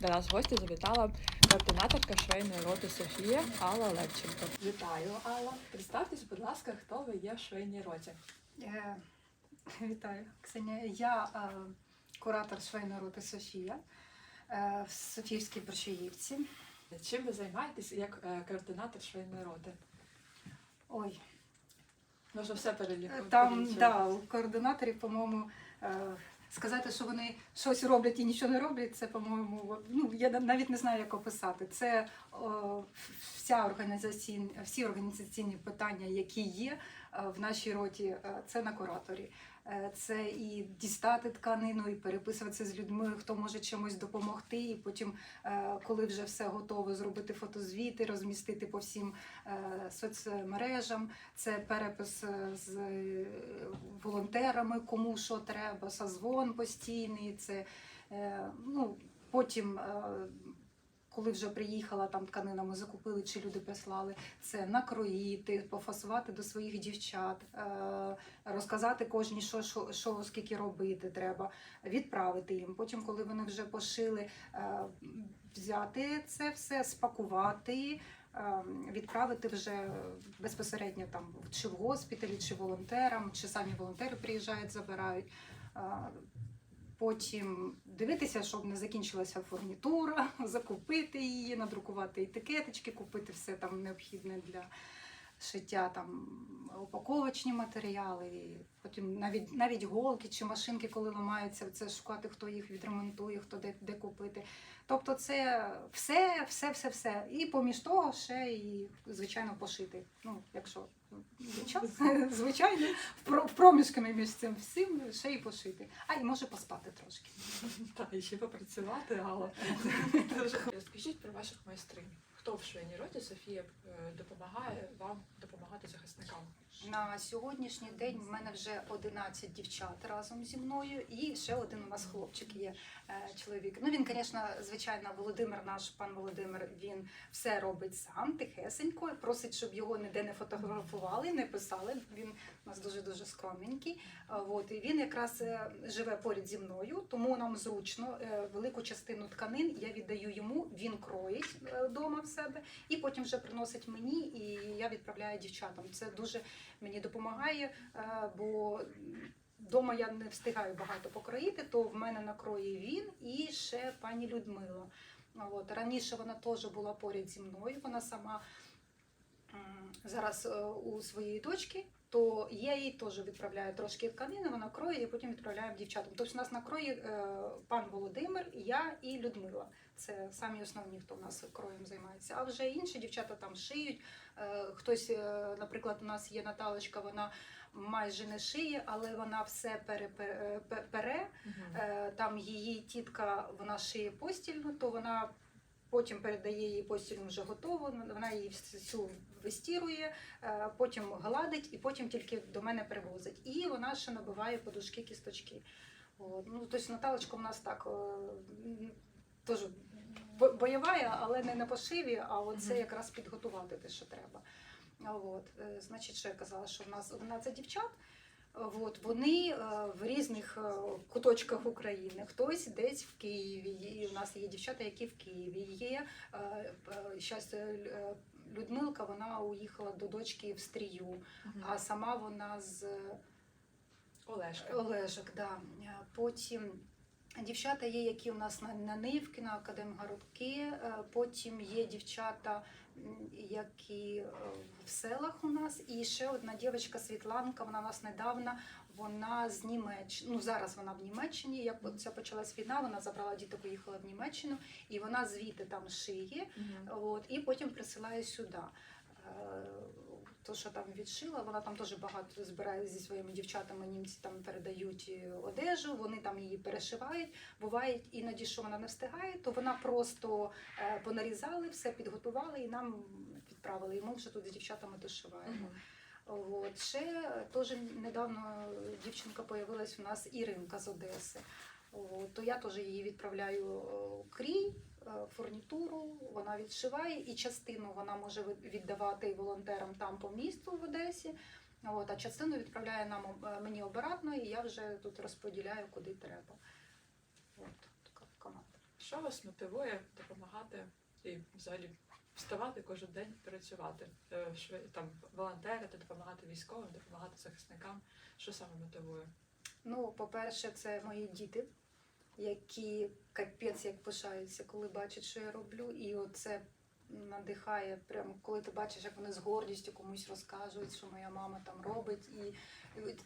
До нас в гості завітала координаторка швейної роти Софія Алла Левченко. Вітаю, Алла. Представтесь, будь ласка, хто ви є в швейній роті. Е, Вітаю, Ксенія. Я е, куратор швейної роти Софія е, в Софіївській Борщаївці. Чим ви займаєтесь як е, координатор швейної роти? Ой, Можна все перелікувати. там да, у координаторів, по-моєму, е, сказати, що вони щось роблять і нічого не роблять, це, по-моєму, ну я навіть не знаю, як описати. Це о, вся організаційні, всі організаційні питання, які є о, в нашій роті, о, це на кураторі. Е, Це і дістати тканину, і переписуватися з людьми, хто може чимось допомогти. І потім, е, коли вже все готово, зробити фотозвіти, розмістити по всім е, соцмережам. Це перепис з волонтерами, кому що треба, созвон постійний. Це ну, потім. Коли вже приїхала там тканина, ми закупили чи люди прислали це накроїти, пофасувати до своїх дівчат, е, розказати кожній, що, що, що скільки робити треба, відправити їм. Потім, коли вони вже пошили, е, взяти це все, спакувати, е, відправити вже безпосередньо там чи в госпіталі, чи волонтерам, чи самі волонтери приїжджають, забирають. Потім дивитися, щоб не закінчилася фурнітура, закупити її, надрукувати етикеточки, купити все там необхідне для шиття, там упаковочні матеріали, і потім навіть навіть голки чи машинки, коли ламаються, це шукати, хто їх відремонтує, хто де, де купити. Тобто, це все, все, все, все. І поміж того ще і звичайно пошити. Ну, якщо є час, звичайно, в про- в проміжками між цим всім ще й пошити. А і може поспати трошки. Так, і ще попрацювати, Алла. Розкажіть про ваших майстринь. Хто в швейній роті Софія е, допомагає вам допомагати захисникам? На сьогоднішній день в мене вже 11 дівчат разом зі мною, і ще один у нас хлопчик є е, чоловік. Ну він, звісно, звичайно, Володимир, наш пан Володимир, він все робить сам, тихесенько, просить, щоб його ніде не фотографували, не писали. Він у нас дуже дуже скромненький. А, От і він якраз е, живе поряд зі мною, тому нам зручно е, велику частину тканин я віддаю йому. Він кроїть вдома в себе, і потім вже приносить мені, і я відправляю дівчатам. Це дуже мені допомагає, е, бо вдома я не встигаю багато покроїти, то в мене накроє він і ще пані Людмила. От. Раніше вона теж була поряд зі мною, вона сама зараз е, у своєї дочки, то я їй теж відправляю трошки тканини, вона кроє і потім відправляю дівчатам. Тобто у нас на крої е, пан Володимир, я і Людмила. Це самі основні, хто у нас кроєм займається. А вже інші дівчата там шиють. Е, Хтось, наприклад, у нас є Наталочка, вона майже не шиє, але вона все пере, пере, пере. Е, Там її тітка вона шиє постільну, то вона потім передає їй постільну вже готову. Вона її всю вистірує, е, потім гладить і потім тільки до мене привозить. І вона ще набиває подушки кісточки. От. Ну, тобто Наталочка у нас так е, теж бойова, але не на пошиві, а от це Мгм. якраз підготувати те, що треба. От, е, значить, що я казала, що в нас 11 дівчат. От, вони е, в різних е, куточках України. Хтось десь в Києві. І у нас є дівчата, які в Києві. Є е, щас, Лю- Людмилка, вона уїхала до дочки в Стрію, а сама вона з Олешка. Олежок. Да. Потім дівчата є, які у нас на, на Нивки, на Академгородки. Е, Потім є дівчата, які е, в селах у нас. І ще одна дівчинка Світланка, вона у нас недавно. Вона з Німеччини. Ну зараз вона в Німеччині. Як це почалась війна, вона забрала діток, поїхала в Німеччину, і вона звідти там шиє. Мгм. От, і потім присилає сюди. Е, То, що там відшила, вона там теж багато збирає зі своїми дівчатами. Німці там передають е, одежу, вони там її перешивають. Буває іноді, що вона не встигає, то вона просто е, понарізали, все підготували і нам відправили. І ми вже тут з дівчатами дошиваємо. От ще теж недавно дівчинка появилась у нас Іринка з Одеси. То я теж її відправляю е, крій, е, фурнітуру, вона відшиває і частину вона може віддавати волонтерам там по місту в Одесі. От, а частину відправляє нам е, мені обратно, і я вже тут розподіляю, куди треба. От, така команда. Що вас мотивує допомагати і взагалі вставати кожен день працювати? Там волонтерити, допомагати військовим, допомагати захисникам. Що саме мотивує? Ну, по-перше, це мої діти, які капець як пишаються, коли бачать, що я роблю. І оце надихає, прямо коли ти бачиш, як вони з гордістю комусь розказують, що моя мама там робить. І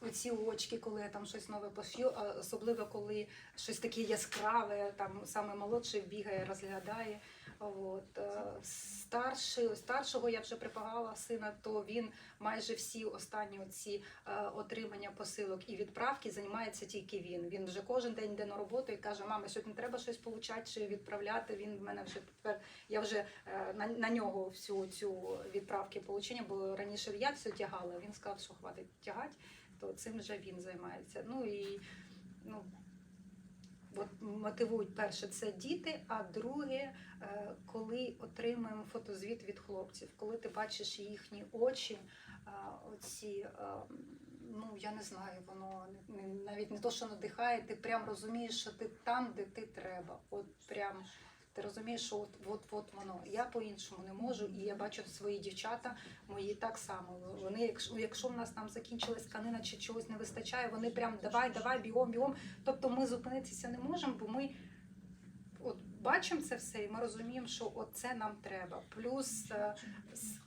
оці очки, коли я там щось нове пошью, особливо коли щось таке яскраве, там саме молодший бігає, розглядає. От е, старший, старшого я вже припагала сина, то він майже всі останні оці е, отримання посилок і відправки займається тільки він. Він вже кожен день йде на роботу і каже: мама, сьогодні треба щось получати чи відправляти. Він в мене вже тепер. Я вже е, на, на нього всю цю відправки получення, бо раніше я все тягала. Він сказав, що хватить тягати, то цим вже він займається. Ну і ну. От мотивують перше це діти, а друге, е, коли отримуємо фотозвіт від хлопців, коли ти бачиш їхні очі, оці, ну я не знаю, воно навіть не то, що надихає, ти прям розумієш, що ти там, де ти треба. От прям ти розумієш, що от, от, от воно. Я по-іншому не можу, і я бачу свої дівчата, мої так само. Вони, якщо, якщо в нас там закінчилась тканина чи чогось не вистачає, вони прям давай, давай, бігом, бігом. Тобто ми зупинитися не можемо, бо ми бачимо це все, і ми розуміємо, що оце нам треба. Плюс, е,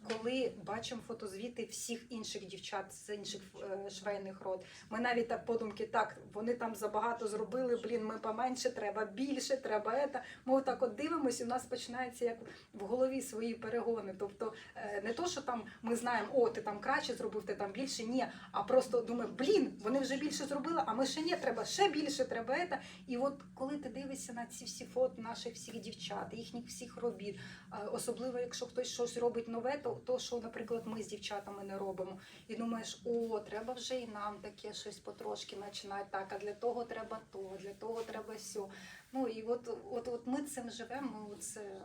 коли бачимо фотозвіти всіх інших дівчат з інших е, швейних род, ми навіть так подумки, так вони там забагато зробили. Блін, ми поменше, треба більше, треба ета. Ми отак от дивимося, і у нас починається як в голові свої перегони. Тобто е, не то, що там ми знаємо, о, ти там краще зробив, ти там більше, ні. А просто думаємо, блін, вони вже більше зробили, а ми ще ні, треба ще більше, треба ета. І от коли ти дивишся на ці всі фото наших всіх дівчат, їхніх всіх робіт, особливо якщо хтось щось робить нове, то, то що, наприклад, ми з дівчатами не робимо, і думаєш, о, треба вже і нам таке щось потрошки починати. Так, а для того треба то, для того треба сьо. Ну і от, от, от ми цим живемо. Оце,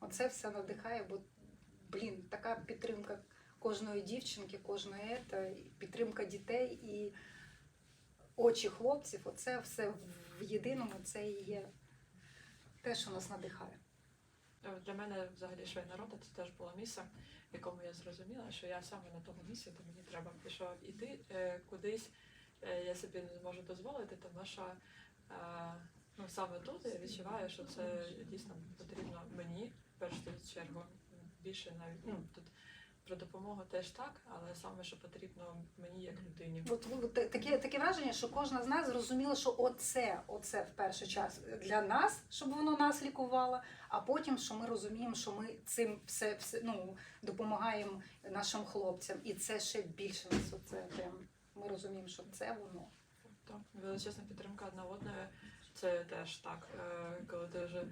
оце все надихає, бо блін, така підтримка кожної дівчинки, кожної ета, підтримка дітей і очі хлопців. Оце все в єдиному це і є те, що нас надихає. Е, Для мене взагалі швейна рота це теж було місце, в якому я зрозуміла, що я саме на тому місці, де мені треба пішов іти е, кудись. е, Я собі не зможу дозволити, тому що ну, саме тут я відчуваю, що це дійсно потрібно мені першу чергу більше навіть ну, тут про допомогу теж так, але саме що потрібно мені як людині. От, таке, таке враження, що кожна з нас зрозуміла, що оце, оце в перший час для нас, щоб воно нас лікувало, а потім, що ми розуміємо, що ми цим все, все ну, допомагаємо нашим хлопцям, і це ще більше нас. Оце прям ми розуміємо, що це воно. Так, величезна підтримка одна одної. Це теж так, е, коли ти вже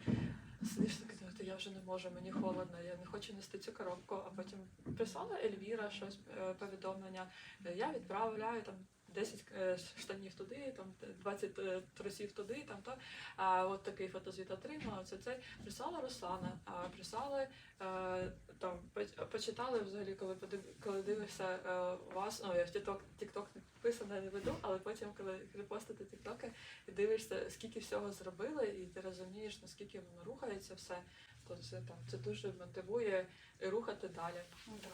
сидиш так, «Та я вже не можу, мені холодно, я не хочу нести цю коробку, а потім прислала Ельвіра щось е, повідомлення. Я відправляю там 10 е, штанів туди, там 20 е, трусів туди, там то. А от такий фотозвіт отримала. Це це прислала Руслана, а прислали там почитали взагалі, коли подив- коли дивишся е, вас. Ну я в TikTok, тікток писане не веду, але потім, коли репостити тіктоки, і дивишся, скільки всього зробили, і ти розумієш, наскільки воно рухається все, то це там це дуже мотивує рухати далі. Ну, да.